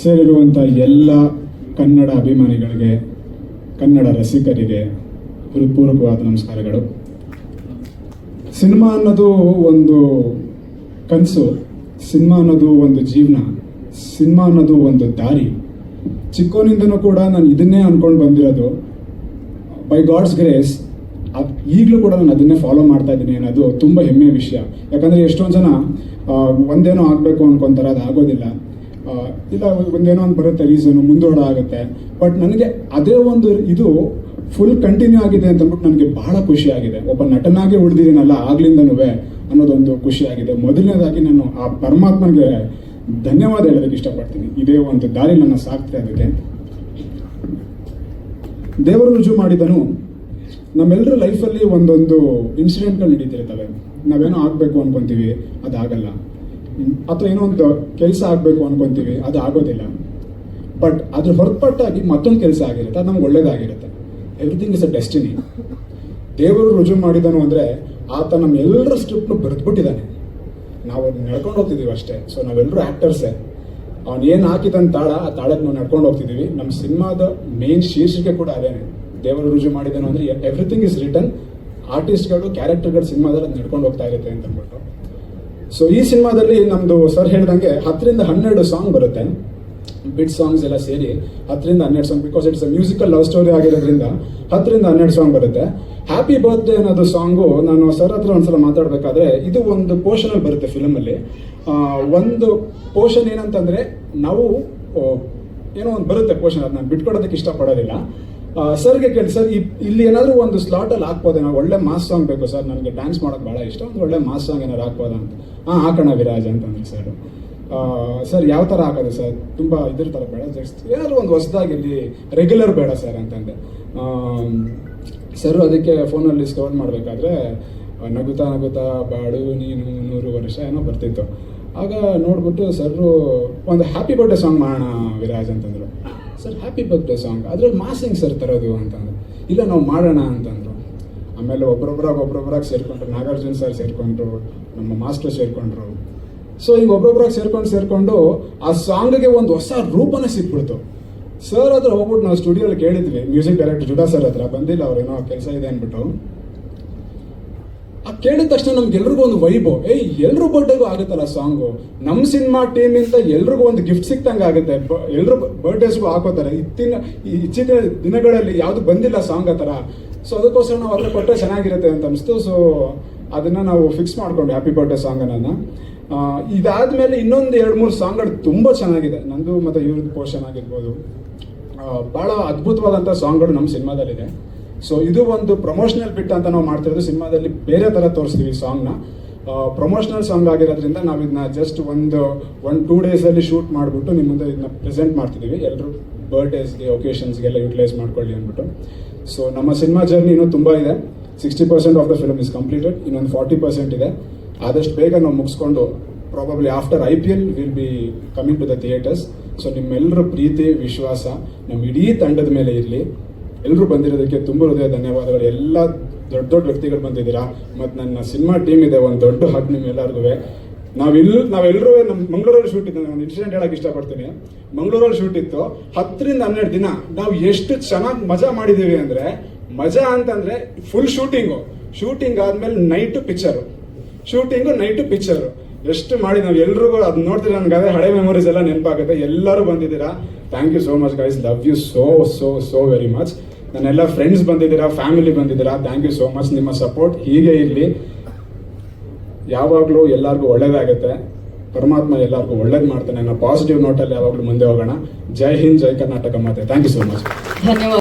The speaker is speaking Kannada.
ಸೇರಿರುವಂಥ ಎಲ್ಲ ಕನ್ನಡ ಅಭಿಮಾನಿಗಳಿಗೆ, ಕನ್ನಡ ರಸಿಕರಿಗೆ ಹೃತ್ಪೂರ್ವಕವಾದ ನಮಸ್ಕಾರಗಳು. ಸಿನಿಮಾ ಅನ್ನೋದು ಒಂದು ಕನಸು, ಸಿನಿಮಾ ಅನ್ನೋದು ಒಂದು ಜೀವನ, ಸಿನಿಮಾ ಅನ್ನೋದು ಒಂದು ದಾರಿ. ಚಿಕ್ಕವನಿಂದನೂ ಕೂಡ ನಾನು ಇದನ್ನೇ ಅನ್ಕೊಂಡು ಬಂದಿರೋದು ಬೈ ಗಾಡ್ಸ್ ಗ್ರೇಸ್ ಈಗಲೂ ಕೂಡ ನಾನು ಅದನ್ನೇ ಫಾಲೋ ಮಾಡ್ತಾ ಇದ್ದೀನಿ ಅನ್ನೋದು ತುಂಬ ಹೆಮ್ಮೆಯ ವಿಷಯ. ಯಾಕಂದರೆ ಎಷ್ಟೊಂದು ಜನ ಒಂದೇನೋ ಆಗಬೇಕು ಅನ್ಕೊಂತಾರೆ ಅದು ಆಗೋದಿಲ್ಲ. ಇಲ್ಲ, ಒಂದೇನೋ ಒಂದು ಬರುತ್ತೆ ರೀಸನು ಮುಂದೋಡ ಆಗುತ್ತೆ ಬಟ್ ನನಗೆ ಅದೇ ಒಂದು ಇದು ಫುಲ್ ಕಂಟಿನ್ಯೂ ಆಗಿದೆ ಅಂತ ಅಂದ್ಬಿಟ್ಟು ನನಗೆ ಬಹಳ ಖುಷಿ ಆಗಿದೆ. ಒಬ್ಬ ನಟನಾಗಿ ಉಳಿದಿದ್ದೀನಲ್ಲ, ಆಗ್ಲಿಂದನೂ ಅನ್ನೋದೊಂದು ಖುಷಿ ಆಗಿದೆ. ಮೊದಲನೇದಾಗಿ ನಾನು ಆ ಪರಮಾತ್ಮನಿಗೆ ಧನ್ಯವಾದ ಹೇಳೋದಕ್ಕೆ ಇಷ್ಟಪಡ್ತೀನಿ. ಇದೇ ಒಂದು ದಾರಿ ನನ್ನ ಸಾಕ್ತಾ ಅದಕ್ಕೆ. ದೇವರು ರುಜು ಮಾಡಿದನು. ನಮ್ಮೆಲ್ಲರ ಲೈಫಲ್ಲಿ ಒಂದೊಂದು ಇನ್ಸಿಡೆಂಟ್ಗಳು ನಡೀತಿರ್ತವೆ. ನಾವೇನೋ ಆಗಬೇಕು ಅನ್ಕೊಂತೀವಿ, ಅದಾಗಲ್ಲ. ಅಥವಾ ಏನೋ ಒಂದು ಕೆಲಸ ಆಗಬೇಕು ಅನ್ಕೊಂತೀವಿ, ಅದು ಆಗೋದಿಲ್ಲ. ಬಟ್ ಅದ್ರ ಹೊರತುಪಟ್ಟಾಗಿ ಮತ್ತೊಂದು ಕೆಲಸ ಆಗಿರುತ್ತೆ, ಅದು ನಮ್ಗೆ ಒಳ್ಳೇದಾಗಿರುತ್ತೆ. ಎವ್ರಿಥಿಂಗ್ ಇಸ್ ಅ ಡೆಸ್ಟಿನಿ ದೇವರು ರುಜು ಮಾಡಿದನು ಅಂದರೆ ಆತ ನಮ್ಮೆಲ್ಲರ ಸ್ಕ್ರಿಪ್ಟ್ನು ಬರೆದ್ಬಿಟ್ಟಿದ್ದಾನೆ. ನಾವು ನಡ್ಕೊಂಡು ಹೋಗ್ತಿದ್ದೀವಿ ಅಷ್ಟೇ. ಸೊ ನಾವೆಲ್ಲರೂ ಆ್ಯಕ್ಟರ್ಸೇ ಅವ್ನು ಏನು ಹಾಕಿದಂತ ತಾಳ, ಆ ತಾಳಕ್ಕೆ ನಾವು ನಡ್ಕೊಂಡು ಹೋಗ್ತಿದ್ದೀವಿ ನಮ್ಮ ಸಿನಿಮಾದ ಮೇನ್ ಶೀರ್ಷಿಕೆ ಕೂಡ ಅದೇನೆ. ದೇವರು ರುಜು ಮಾಡಿದನು ಅಂದರೆ ಎವ್ರಿಥಿಂಗ್ ಇಸ್ ರಿಟರ್ನ್ ಆರ್ಟಿಸ್ಟ್ಗಳು ಕ್ಯಾರೆಕ್ಟರ್ಗಳು ಸಿನಿಮಾದಲ್ಲಿ ಅದು ನಡ್ಕೊಂಡು ಹೋಗ್ತಾ ಇರುತ್ತೆ ಅಂತ ಅಂದ್ಬಿಟ್ಟು. ಸೊ ಈ ಸಿನಿಮಾದಲ್ಲಿ ನಮ್ಮದು ಸರ್ ಹೇಳ್ದಂಗೆ ಹತ್ತರಿಂದ ಹನ್ನೆರಡು ಸಾಂಗ್ ಬರುತ್ತೆ. ಬಿಟ್ ಸಾಂಗ್ಸ್ ಎಲ್ಲ ಸೇರಿ ಹತ್ತರಿಂದ ಹನ್ನೆರಡು song because it's musical love story ಆಗಿರೋದ್ರಿಂದ ಹತ್ತರಿಂದ ಹನ್ನೆರಡು ಸಾಂಗ್ ಬರುತ್ತೆ. ಹ್ಯಾಪಿ ಬರ್ತ್ಡೇ ಅನ್ನೋದು ಸಾಂಗು ನಾನು ಸರ್ ಹತ್ರ ಒಂದ್ಸಲ ಮಾತಾಡಬೇಕಾದ್ರೆ ಇದು ಒಂದು ಪೋರ್ಷನಲ್ಲಿ ಬರುತ್ತೆ ಫಿಲಮಲ್ಲಿ ಒಂದು ಪೋರ್ಷನ್ ಏನಂತಂದ್ರೆ ನಾವು ಏನೋ ಒಂದು ಬರುತ್ತೆ ಪೋರ್ಷನ್ ಅದನ್ನ ನಾನು ಬಿಟ್ಕೊಡೋದಕ್ಕೆ ಇಷ್ಟಪಡೋದಿಲ್ಲ. ಸರ್ಗೆ ಕೇಳಿ ಸರ್ ಇಲ್ಲಿ ಏನಾದರೂ ಒಂದು ಸ್ಲಾಟಲ್ಲಿ ಹಾಕ್ಬೋದೇ ನಾವು ಒಳ್ಳೆ ಮಾಸ್ ಸಾಂಗ್ ಬೇಕು ಸರ್ ನನಗೆ ಡ್ಯಾನ್ಸ್ ಮಾಡೋದು ಭಾಳ ಇಷ್ಟ, ಒಂದು ಒಳ್ಳೆ ಮಾಸ್ ಸಾಂಗ್ ಏನಾದ್ರು ಹಾಕ್ಬೋದ ಅಂತ. ಹಾಂ ಹಾಕೋಣ ವಿರಾಜ್ ಅಂತಂದ್ರೆ ಸರ್ ಸರ್ ಯಾವ ಥರ ಹಾಕೋದು ಸರ್ ತುಂಬ ಇದ್ರ ಥರ ಬೇಡ ಜಸ್ಟ್ ಏನಾದ್ರು ಒಂದು ಹೊಸದಾಗಿ ಇಲ್ಲಿ ರೆಗ್ಯುಲರ್ ಬೇಡ ಸರ್ ಅಂತಂದೆ. ಸರ್ ಅದಕ್ಕೆ ಫೋನಲ್ಲಿ ಸ್ಟೋರ್ ಮಾಡಬೇಕಾದ್ರೆ ನಗುತ್ತಾ ನಗುತ್ತಾ ಬಾಡು, ನೀನು ನೂರು ವರ್ಷ ಏನೋ ಬರ್ತಿತ್ತು. ಆಗ ನೋಡ್ಬಿಟ್ಟು ಸರ್ ಒಂದು ಹ್ಯಾಪಿ ಬರ್ಡೇ ಸಾಂಗ್ ಮಾಡೋಣ ವಿರಾಜ್ ಅಂತಂದ್ರು. ಸರ್ ಹ್ಯಾಪಿ ಬರ್ತ್ಡೇ ಸಾಂಗ್ ಅದ್ರಲ್ಲಿ ಮಾಸಿಂಗ್ ಸರ್ ತರೋದು ಅಂತಂದ್ರೆ. ಇಲ್ಲ, ನಾವು ಮಾಡೋಣ ಅಂತಂದ್ರು. ಆಮೇಲೆ ಒಬ್ರೊಬ್ರಾಗ ಒಬ್ರೊಬ್ರಾಗ ಸೇರ್ಕೊಂಡ್ರು. ನಾಗಾರ್ಜುನ್ ಸರ್ ಸೇರ್ಕೊಂಡ್ರು, ನಮ್ಮ ಮಾಸ್ಟರ್ ಸೇರ್ಕೊಂಡ್ರು. ಸೊ ಈಗ ಒಬ್ರೊಬ್ರಾಗ ಸೇರ್ಕೊಂಡು ಸೇರ್ಕೊಂಡು ಆ ಸಾಂಗ್ಗೆ ಒಂದು ಹೊಸ ರೂಪನೇ ಸಿಕ್ಬಿಡ್ತು. ಸರ್ ಹತ್ರ ಹೋಗ್ಬಿಟ್ಟು ನಾವು ಸ್ಟುಡಿಯೋಲಿ ಕೇಳಿದ್ವಿ. ಮ್ಯೂಸಿಕ್ ಡೈರೆಕ್ಟರ್ ಜುಡಾ ಸರ್ ಹತ್ರ. ಬಂದಿಲ್ಲ ಅವ್ರೇನೋ ಕೆಲಸ ಇದೆ ಅಂದ್ಬಿಟ್ಟು. ಆ ಕೇಳಿದ ತಕ್ಷಣ ನಮ್ಗೆಲ್ರಿಗೂ ಒಂದು ವೈಬೋ ಏಯ್ ಎಲ್ರು ಬರ್ಡೇಗೂ ಆಗುತ್ತಲ್ಲ ಸಾಂಗು ನಮ್ಮ ಸಿನಿಮಾ ಟೀಮಿಂದ ಎಲ್ರಿಗೂ ಒಂದು ಗಿಫ್ಟ್ ಸಿಕ್ತಂಗೆ ಆಗುತ್ತೆ. ಬ- ಎಲ್ರು ಬರ್ಡೇಸ್ಗೂ ಹಾಕೋತಾರೆ. ಇತ್ತಿನ ಇಚ್ಚಿನ ದಿನಗಳಲ್ಲಿ ಯಾವುದು ಬಂದಿಲ್ಲ ಸಾಂಗ್ ಆ ಥರ. ಸೊ ಅದಕ್ಕೋಸ್ಕರ ನಾವು ಅದ್ರ ಕೊಟ್ಟರೆ ಚೆನ್ನಾಗಿರುತ್ತೆ ಅಂತ ಅನಿಸ್ತು. ಸೊ ಅದನ್ನ ನಾವು ಫಿಕ್ಸ್ ಮಾಡ್ಕೊಂಡು ಹ್ಯಾಪಿ ಬರ್ಡೇ ಸಾಂಗ್ ಇದಾದ ಇದಾದ್ಮೇಲೆ ಇನ್ನೊಂದು ಎರಡು ಮೂರು ಸಾಂಗ್ಗಳು ತುಂಬ ಚೆನ್ನಾಗಿದೆ. ನಂದು ಮತ್ತು ಇವ್ರದ್ದು ಪೋರ್ಷನ್ ಆಗಿರ್ಬೋದು. ಭಾಳ ಅದ್ಭುತವಾದಂಥ ಸಾಂಗ್ಗಳು ನಮ್ಮ ಸಿನಿಮಾದಲ್ಲಿದೆ ಸೊ ಇದು ಒಂದು ಪ್ರಮೋಷನಲ್ ಬಿಟ್ ಅಂತ ನಾವು ಮಾಡ್ತಿರೋದು. ಸಿನಿಮಾದಲ್ಲಿ ಬೇರೆ ಥರ ತೋರಿಸ್ತೀವಿ ಸಾಂಗ್ನ ಪ್ರಮೋಷನಲ್ ಸಾಂಗ್ ಆಗಿರೋದ್ರಿಂದ ನಾವು ಇದನ್ನ ಜಸ್ಟ್ ಒಂದು ಒನ್ ಟೂ ಡೇಸಲ್ಲಿ ಶೂಟ್ ಮಾಡಿಬಿಟ್ಟು ನಿಮ್ಮ ಮುಂದೆ ಇದನ್ನ ಪ್ರೆಸೆಂಟ್ ಮಾಡ್ತಿದ್ದೀವಿ. ಎಲ್ಲರೂ ಬರ್ಡೇಸ್ಗೆ ಒಕೇಶನ್ಸ್ಗೆಲ್ಲ ಯುಟಿಲೈಸ್ ಮಾಡ್ಕೊಳ್ಳಿ ಅಂದ್ಬಿಟ್ಟು. ಸೊ ನಮ್ಮ ಸಿನಿಮಾ ಜರ್ನಿ ಇನ್ನೂ ತುಂಬ ಇದೆ. Sixty percent of the film is completed ಇನ್ನೊಂದು ಫಾರ್ಟಿ ಪರ್ಸೆಂಟ್ ಇದೆ. ಆದಷ್ಟು ಬೇಗ ನಾವು ಮುಗಿಸ್ಕೊಂಡು probably after I P L will be coming to the theatres so ನಿಮ್ಮೆಲ್ಲರ ಪ್ರೀತಿ, ವಿಶ್ವಾಸ ನಮ್ಮ ಇಡೀ ತಂಡದ ಮೇಲೆ ಇರಲಿ. ಎಲ್ಲರೂ ಬಂದಿರೋದಕ್ಕೆ ತುಂಬ ಹೃದಯ ಧನ್ಯವಾದಗಳು. ಎಲ್ಲ ದೊಡ್ಡ ದೊಡ್ಡ ವ್ಯಕ್ತಿಗಳು ಬಂದಿದ್ದೀರಾ? ಮತ್ತು ನನ್ನ ಸಿನಿಮಾ ಟೀಮ್ ಇದೆ, ಒಂದು ದೊಡ್ಡ ಹಾಕ್ ನಿಮ್ಮ ಎಲ್ಲರಿಗೂ ನಾವೆಲ್ಲ ನಾವೆಲ್ಲರೂ ನಮ್ಮ ಮಂಗಳೂರಲ್ಲಿ ಶೂಟ್ ಇತ್ತು. ನಾನು ಇನ್ಸಿಡೆಂಟ್ ಹೇಳಕ್ಕೆ ಇಷ್ಟಪಡ್ತೀನಿ. ಮಂಗಳೂರಲ್ಲಿ ಶೂಟ್ ಇತ್ತು. ಹತ್ತರಿಂದ ಹನ್ನೆರಡು ದಿನ ನಾವು ಎಷ್ಟು ಚೆನ್ನಾಗಿ ಮಜಾ ಮಾಡಿದ್ದೀವಿ ಅಂದರೆ, ಮಜಾ ಅಂತಂದರೆ ಫುಲ್ ಶೂಟಿಂಗು ಶೂಟಿಂಗ್ ಆದಮೇಲೆ night picture shooting night picture ಎಷ್ಟು ಮಾಡಿ ನಾವು ಎಲ್ರಿಗೂ ಅದು ನೋಡ್ತೀರ ನನಗೆ ಹಳೆ ಮೆಮೊರೀಸ್ ಎಲ್ಲ ನೆನಪಾಗುತ್ತೆ. ಎಲ್ಲರೂ ಬಂದಿದ್ದೀರಾ? Thank you so much guys love you so so so very much ನನ್ನೆಲ್ಲ ಫ್ರೆಂಡ್ಸ್ ಬಂದಿದ್ದೀರಾ ಫ್ಯಾಮಿಲಿ ಬಂದಿದ್ದೀರಾ? ಥ್ಯಾಂಕ್ ಯು ಸೋ ಮಚ್ ನಿಮ್ಮ ಸಪೋರ್ಟ್ ಹೀಗೆ ಇರಲಿ. ಯಾವಾಗಲೂ ಎಲ್ಲರಿಗೂ ಒಳ್ಳೇದಾಗುತ್ತೆ. ಪರಮಾತ್ಮ ಎಲ್ಲರಿಗೂ ಒಳ್ಳೇದು ಮಾಡ್ತಾನೆ ಅನ್ನೋ ಪಾಸಿಟಿವ್ ನೋಟಲ್ಲಿ ಯಾವಾಗಲೂ ಮುಂದೆ ಹೋಗೋಣ. ಜೈ ಹಿಂದ್, ಜೈ ಕರ್ನಾಟಕ ಮಾತೆ. ಥ್ಯಾಂಕ್ ಯು ಸೋ ಮಚ್ ಧನ್ಯವಾದ.